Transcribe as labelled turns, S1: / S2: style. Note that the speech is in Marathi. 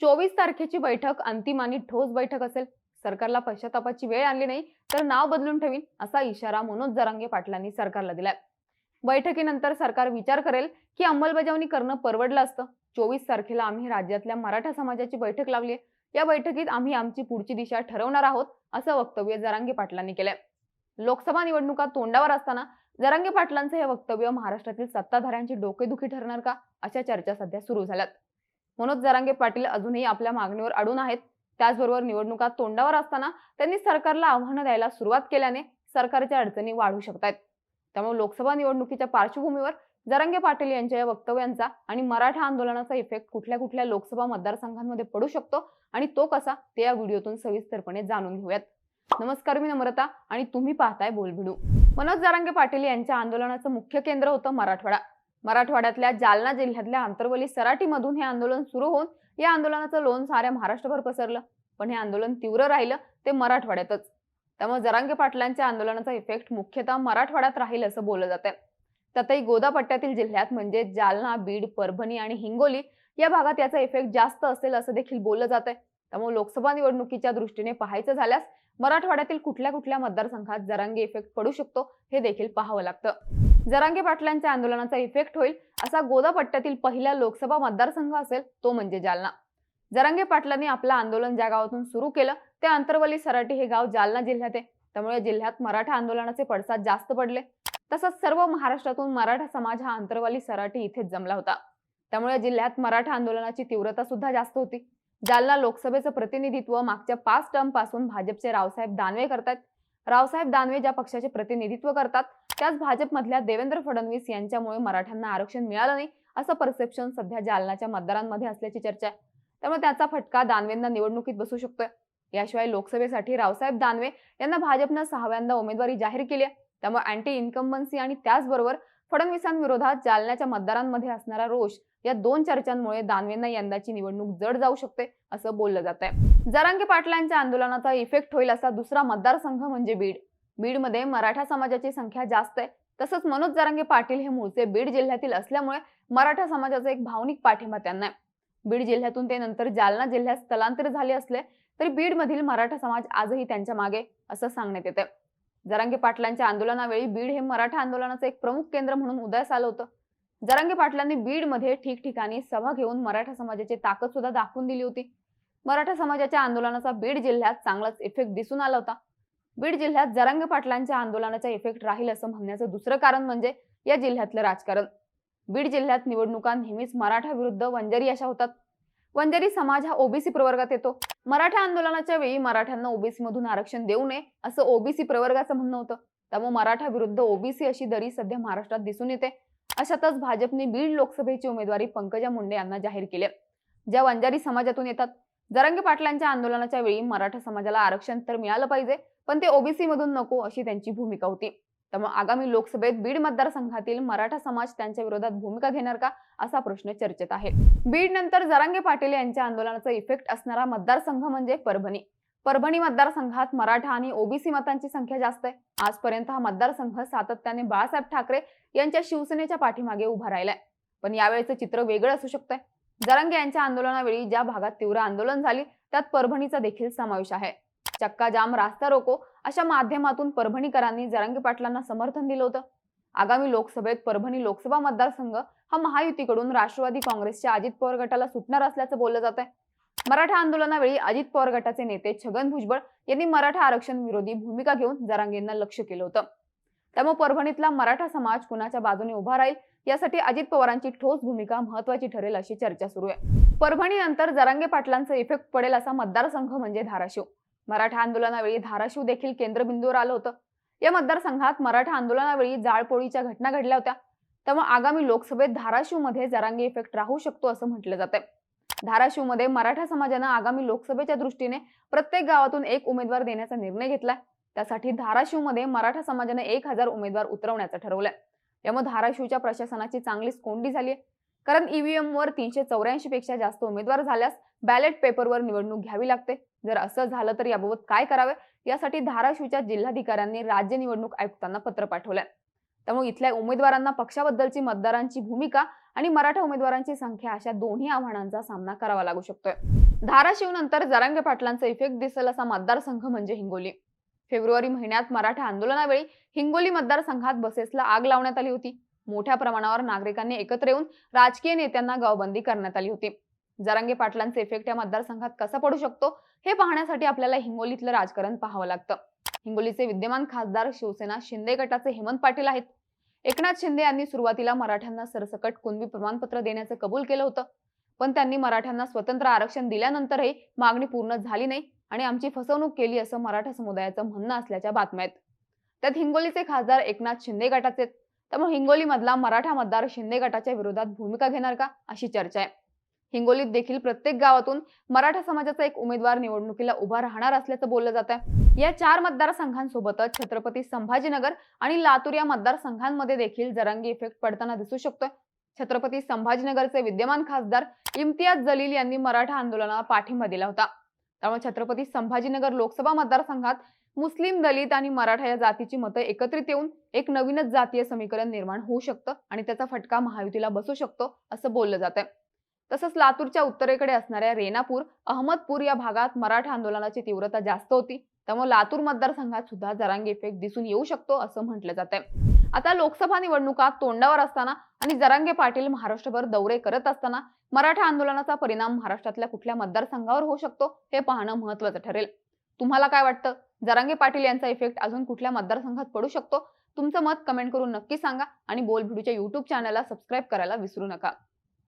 S1: चोवीस तारखेची बैठक अंतिम आणि ठोस बैठक असेल. सरकारला पश्चातापाची वेळ आणली नाही तर नाव बदलून ठेवीन असा इशारा मनोज जरांगे पाटलांनी सरकारला दिलाय. बैठकीनंतर सरकार विचार करेल की अंमलबजावणी करणं परवडलं असतं. चोवीस तारखेला आम्ही राज्यातल्या मराठा समाजाची बैठक लावली या बैठकीत आम्ही आमची पुढची दिशा ठरवणार आहोत असं वक्तव्य जरांगे पाटलांनी केलंय. लोकसभा निवडणुका तोंडावर असताना जरांगे पाटलांचं हे वक्तव्य महाराष्ट्रातील सत्ताधाऱ्यांची डोकेदुखी ठरणार का? अशा चर्चा सध्या सुरू झाल्यात. मनोज जरांगे पाटील अजूनही आपल्या मागणीवर अडून आहेत. त्याचबरोबर निवडणुका तोंडावर असताना त्यांनी सरकारला आव्हानं द्यायला सुरुवात केल्याने सरकारच्या अडचणी वाढू शकतात त्यामुळे लोकसभा निवडणुकीच्या पार्श्वभूमीवर जरांगे पाटील यांच्या या वक्तव्यांचा आणि मराठा आंदोलनाचा इफेक्ट कुठल्या कुठल्या लोकसभा मतदारसंघांमध्ये पडू शकतो आणि तो कसा ते या व्हिडिओतून सविस्तरपणे जाणून घेऊयात. नमस्कार मी नम्रता आणि तुम्ही पाहताय बोलभिडू मनोज जरांगे पाटील यांच्या आंदोलनाचं मुख्य केंद्र होतं मराठवाडा. मराठवाड्यातल्या जालना जिल्ह्यातल्या आंतरवली सराटीमधून हे आंदोलन सुरू होऊन या आंदोलनाचं लोन साऱ्या महाराष्ट्रभर पसरलं. पण हे आंदोलन तीव्र राहिलं ते मराठवाड्यातच. त्यामुळे जरांगे पाटलांच्या आंदोलनाचा इफेक्ट मुख्यतः मराठवाड्यात राहील असं बोललं जातंय. त्यातही गोदापट्ट्यातील जिल्ह्यात म्हणजे जालना बीड परभणी आणि हिंगोली या भागात याचा इफेक्ट जास्त असेल असं देखील बोललं जातंय. त्यामुळे लोकसभा निवडणुकीच्या दृष्टीने पाहायचं झाल्यास मराठवाड्यातील कुठल्या कुठल्या मतदारसंघात जरांगे इफेक्ट पडू शकतो हे देखील पाहावं लागतं. जरांगे पाटलांच्या आंदोलनाचा इफेक्ट होईल असा गोदापट्ट्यातील पहिला लोकसभा मतदारसंघ असेल तो म्हणजे जालना. जरांगे पाटलांनी आपलं आंदोलन ज्या गावातून सुरू केलं ते अंतरवली सराटी हे गाव जालना जिल्ह्यात आहे. त्यामुळे जिल्ह्यात मराठा आंदोलनाचे पडसाद जास्त पडले. तसंच सर्व महाराष्ट्रातून मराठा समाज हा अंतरवाली सराटी इथेच जमला होता. त्यामुळे जिल्ह्यात मराठा आंदोलनाची तीव्रता सुद्धा जास्त होती. जालना लोकसभेचं प्रतिनिधित्व मागच्या पाच टर्मपासून भाजपचे रावसाहेब दानवे करतात रावसाहेब दानवे ज्या पक्षाचे प्रतिनिधित्व करतात त्याच भाजपमधल्या देवेंद्र फडणवीस यांच्यामुळे मराठ्यांना आरक्षण मिळालं नाही असं परसेप्शन सध्या जालनाच्या मतदारांमध्ये असल्याची चर्चा आहे. त्यामुळे त्याचा फटका दानवेंना निवडणुकीत बसू शकतोय. याशिवाय लोकसभेसाठी रावसाहेब दानवे यांना भाजपनं सहाव्यांदा उमेदवारी जाहीर केली आहे. त्यामुळे अँटी इन्कम्बन्सी आणि त्याचबरोबर फडणवीसांविरोधात जालन्याच्या मतदारांमध्ये असणारा रोष या दोन चर्चांमुळे दानवेंना यंदाची निवडणूक जड जाऊ शकते असं बोललं जात आहे जरांगे पाटलांच्या आंदोलनाचा इफेक्ट होईल असा दुसरा मतदारसंघ म्हणजे बीड. बीडमध्ये मराठा समाजाची संख्या जास्त आहे. तसंच मनोज जरांगे पाटील हे मूळचे बीड जिल्ह्यातील असल्यामुळे मराठा समाजाचा एक भावनिक पाठिंबा त्यांना आहे. बीड जिल्ह्यातून ते नंतर जालना जिल्ह्यात स्थलांतर झाले असले तरी बीडमधील मराठा समाज आजही त्यांच्या मागे असं सांगण्यात येते जरांगे पाटलांच्या आंदोलनावेळी बीड हे मराठा आंदोलनाचं एक प्रमुख केंद्र म्हणून उदयास आलं होतं. जरांगे पाटलांनी बीडमध्ये ठिकठिकाणी सभा घेऊन मराठा समाजाची ताकद सुद्धा दाखवून दिली होती. मराठा समाजाच्या आंदोलनाचा बीड जिल्ह्यात चांगलाच इफेक्ट दिसून आला होता. बीड जिल्ह्यात जरंग पाटलांच्या आंदोलनाचा इफेक्ट राहील असं म्हणण्याचं दुसरं कारण म्हणजे या जिल्ह्यातलं राजकारण. बीड जिल्ह्यात निवडणुका नेहमीच मराठा विरुद्ध वंजारी अशा होतात. वंजारी समाज हा ओबीसी प्रवर्गात येतो. मराठा आंदोलनाच्या वेळी मराठ्यांना ओबीसी मधून आरक्षण देऊ नये असं ओबीसी प्रवर्गाचं म्हणणं होतं. त्यामुळे मराठा विरुद्ध ओबीसी अशी दरी सध्या महाराष्ट्रात दिसून येते. अशातच भाजपने बीड लोकसभेची उमेदवारी पंकजा मुंडे यांना जाहीर केली ज्या वंजारी समाजातून येतात जरांगे पाटलांच्या आंदोलनाच्या वेळी मराठा समाजाला आरक्षण तर मिळालं पाहिजे पण ते ओबीसी मधून नको अशी त्यांची भूमिका होती. त्यामुळे आगामी लोकसभेत बीड मतदारसंघातील मराठा समाज त्यांच्या विरोधात भूमिका घेणार का असा प्रश्न चर्चेत आहे. बीड नंतर जरांगे पाटील यांच्या आंदोलनाचा इफेक्ट असणारा मतदारसंघ म्हणजे परभणी. परभणी मतदारसंघात मराठा आणि ओबीसी मतांची संख्या जास्त आहे. आजपर्यंत हा मतदारसंघ सातत्याने बाळासाहेब ठाकरे यांच्या शिवसेनेच्या पाठीमागे उभा राहिलाय. पण यावेळेचं चित्र वेगळं असू शकतंय. जरांगे यांच्या आंदोलनावेळी ज्या भागात तीव्र आंदोलन झाली त्यात परभणीचा देखील समावेश आहे. चक्का जाम रास्ता रोको अशा माध्यमातून परभणीकरांनी जरांगे पाटलांना समर्थन दिलं होतं. आगामी लोकसभेत परभणी लोकसभा मतदारसंघ हा महायुतीकडून राष्ट्रवादी काँग्रेसच्या अजित पवार गटाला सुटणार असल्याचं बोललं जात आहे मराठा आंदोलनावेळी अजित पवार गटाचे नेते छगन भुजबळ यांनी मराठा आरक्षण विरोधी भूमिका घेऊन जरांगेंना लक्ष केलं होतं. त्यामुळे परभणीतला मराठा समाज कुणाच्या बाजूने उभा राहील यासाठी अजित पवारांची ठोस भूमिका महत्वाची ठरेल अशी चर्चा सुरू आहे. परभणी नंतर जरांगे पाटलांचा इफेक्ट पडेल असा मतदारसंघ म्हणजे धाराशिव. मराठा आंदोलनावेळी धाराशिव देखील केंद्रबिंदूवर आलं होतं. या मतदारसंघात मराठा आंदोलनावेळी जाळपोळीच्या घटना घडल्या होत्या. त्यामुळे आगामी लोकसभेत धाराशिवमध्ये जरांगे इफेक्ट राहू शकतो असं म्हटलं धाराशिव धाराशिवमध्ये मराठा समाजानं आगामी लोकसभेच्या दृष्टीने प्रत्येक गावातून एक उमेदवार देण्याचा निर्णय घेतलाय. त्यासाठी धाराशिवमध्ये मराठा समाजाने एक हजार उमेदवार उतरवण्याचं ठरवलंय. यामुळे धाराशिवच्या प्रशासनाची चांगलीच कोंडी झाली आहे. कारण ईव्हीएम वर तीनशे चौऱ्याऐंशी पेक्षा जास्त उमेदवार झाल्यास बॅलेट पेपरवर निवडणूक घ्यावी लागते. जर असं झालं तर याबाबत काय करावे? यासाठी धाराशिवच्या जिल्हाधिकाऱ्यांनी राज्य निवडणूक आयुक्तांना पत्र पाठवलंय. त्यामुळे इथल्या उमेदवारांना पक्षाबद्दलची मतदारांची भूमिका आणि मराठा उमेदवारांची संख्या अशा दोन्ही आव्हानांचा सामना करावा लागू शकतोय. धाराशिव नंतर जरांगे पाटलांचा इफेक्ट दिसेल असा मतदारसंघ म्हणजे हिंगोली. फेब्रुवारी महिन्यात मराठा आंदोलनावेळी हिंगोली मतदारसंघात बसेसला आग लावण्यात आली होती. मोठ्या प्रमाणावर नागरिकांनी एकत्र येऊन राजकीय नेत्यांना गावबंदी करण्यात आली होती. जरांगे पाटलांचे इफेक्ट या मतदारसंघात कसा पडू शकतो? हे पाहण्यासाठी आपल्याला हिंगोलीतलं राजकारण पाहावं लागतं. हिंगोलीचे विद्यमान खासदार शिवसेना शिंदे गटाचे हेमंत पाटील आहेत. एकनाथ शिंदे यांनी सुरुवातीला मराठ्यांना सरसकट कुणबी प्रमाणपत्र देण्याचं कबूल केलं होतं. पण त्यांनी मराठ्यांना स्वतंत्र आरक्षण दिल्यानंतरही मागणी पूर्ण झाली नाही. आणि आमची फसवणूक केली असं मराठा समुदायाचं म्हणणं असल्याच्या बातम्या आहेत. त्यात हिंगोलीचे खासदार एकनाथ शिंदे गटाचे आहेत. त्यामुळे हिंगोलीमधला मराठा मतदार शिंदे गटाच्या विरोधात भूमिका घेणार का अशी चर्चा आहे. हिंगोलीत देखील प्रत्येक गावातून मराठा समाजाचा एक उमेदवार निवडणुकीला उभा राहणार असल्याचं बोललं जात आहे. या चार मतदारसंघांसोबतच छत्रपती संभाजीनगर आणि लातूर या मतदारसंघांमध्ये देखील जरांगी इफेक्ट पडताना दिसू शकतोय. छत्रपती संभाजीनगरचे विद्यमान खासदार इम्तियाज जलील यांनी मराठा आंदोलनाला पाठिंबा दिला होता. त्यामुळे छत्रपती संभाजीनगर लोकसभा मतदारसंघात मुस्लिम दलित आणि मराठा या जातीची मतं एकत्रित येऊन एक नवीनच जातीय समीकरण निर्माण होऊ शकतं आणि त्याचा फटका महायुतीला बसू शकतो असं बोललं जात आहे तसंच लातूरच्या उत्तरेकडे असणाऱ्या रेणापूर अहमदपूर या भागात मराठा आंदोलनाची तीव्रता जास्त होती. त्यामुळे लातूर मतदारसंघात सुद्धा जरांगी इफेक्ट दिसून येऊ शकतो असं म्हटलं जात आहे आता लोकसभा निवडणुका तोंडावर असताना आणि जरांगे पाटील महाराष्ट्रभर दौरे करत असताना मराठा आंदोलनाचा परिणाम महाराष्ट्रातल्या कुठल्या मतदारसंघावर होऊ शकतो हे पाहणं महत्वाचं ठरेल. तुम्हाला काय वाटतं? जरांगे पाटील यांचा इफेक्ट अजून कुठल्या मतदारसंघात पडू शकतो? तुमचं मत कमेंट करून नक्की सांगा आणि बोल भिडूच्या युट्यूब चॅनलला सबस्क्राईब करायला विसरू नका.